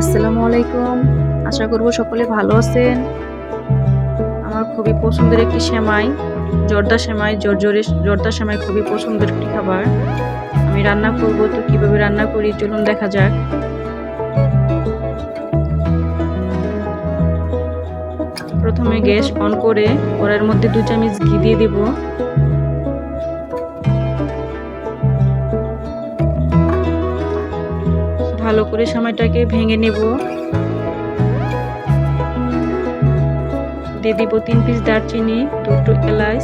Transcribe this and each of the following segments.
আসসালামু আলাইকুম। আশা করব সকলে ভালো আছেন। আমার খুবই পছন্দের একটি সেমাই, জর্দা সেমাই, জর্জরে, জর্দা সেমাই খুবই পছন্দের একটি খাবার। আমি রান্না করব তো কীভাবে রান্না করি চলুন দেখা যাক। প্রথমে গ্যাস অন করে কড়াইয়ের মধ্যে দু চামচ ঘি দিয়ে দেব। ভালো করে সময়টাকে ভেঙে নেব। দিয়ে দিব তিন পিস দারচিনি, দুটো এলাচ,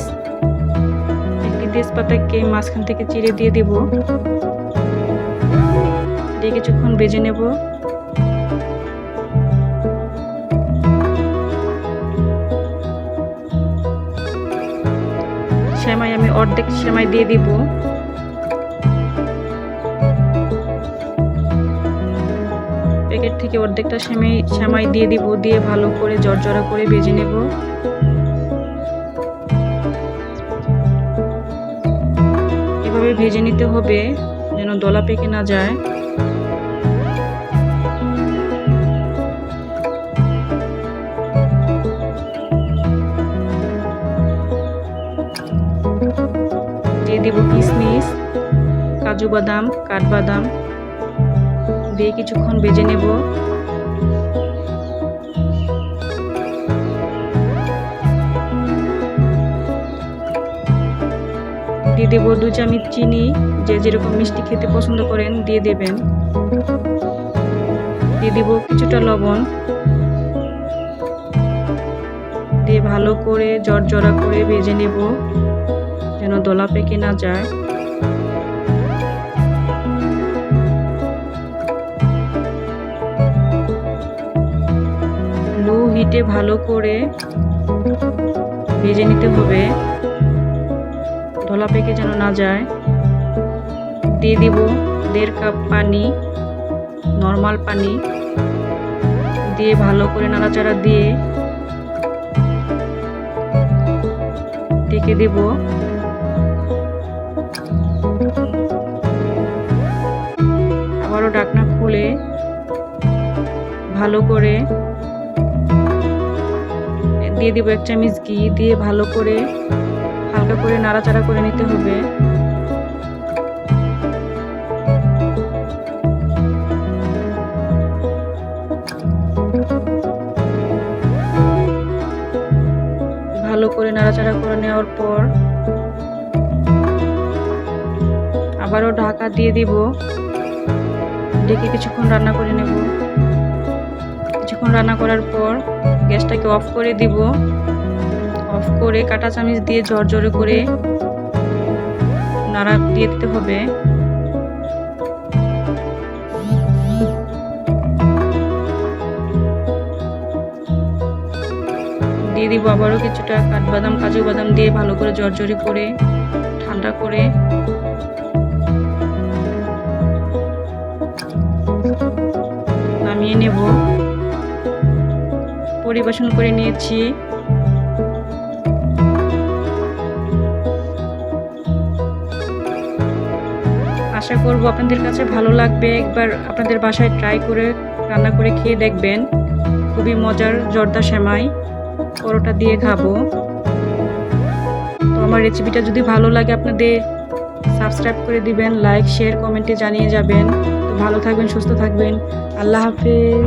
একটি তেজপাতাকে মাঝখান থেকে চিড়ে দিয়ে দেব। দিয়ে কিছুক্ষণ বেজে নেব। সেমাই আমি অর্ধেক সেমাই দিয়ে দিব। থেকে অর্ধেকটা সেমাই সেমাই দিয়ে দিব, দিয়ে ভালো করে জর্জরা করে ভেজে নেব। এভাবে ভেজে নিতে হবে যেন দলা পেকে না যায়। দিয়ে দিব কিশমিশ কাজু বাদাম, কাঠবাদাম। দিয়ে কিছুক্ষণ বেজে নেব। দিয়ে দেবো দু চামচ চিনি, যে যেরকম মিষ্টি খেতে পছন্দ করেন দিয়ে দেবেন। দিয়ে দিব কিছুটা লবণ। দিয়ে ভালো করে জর্জরা করে ভেজে নেব, যেন দলা পেকে না যায়। হিটে ভালো করে ভেজে নিতে হবে। ধলা পেকে যেন না যায়। দিয়ে দিব দেড় কাপ পানি, নর্মাল পানি। দিয়ে ভালো করে নাড়াচাড়া দিয়ে ঢেকে দেব। আবারও ডাকনা খুলে ভালো করে দিয়ে দিব এক চামচ ঘি দিয়ে ভালো করে হালকা করে নাড়াচাড়া করে নিতে হবে। ভালো করে নাড়াচাড়া করে নেওয়ার পর আবারও ঢাকা দিয়ে দিব। ডেকে কিছুক্ষণ রান্না করে নেব। কিছুক্ষণ রান্না করার পর গ্যাসটাকে অফ করে দিব। অফ করে কাটা চামিচ দিয়ে জর্জরে করে নাড়া দিয়ে দিতে হবে। দিয়ে দিব আবারও কিছুটা কাঠবাদাম, কাজু বাদাম দিয়ে ভালো করে জর্জরি করে ঠান্ডা করে। নামিয়ে নেব। পরিবেশন করে নিয়েছি। আশা করব আপনাদের কাছে ভালো লাগবে। একবার আপনাদের বাসায় ট্রাই করে, রান্না করে খেয়ে দেখবেন। খুবই মজার জর্দা সেমাই। পরোটা দিয়ে খাব। তো আমার রেসিপিটা যদি ভালো লাগে আপনাদের সাবস্ক্রাইব করে দিবেন লাইক শেয়ার কমেন্টে জানিয়ে যাবেন। ভালো থাকবেন, সুস্থ থাকবেন। আল্লাহ হাফেজ।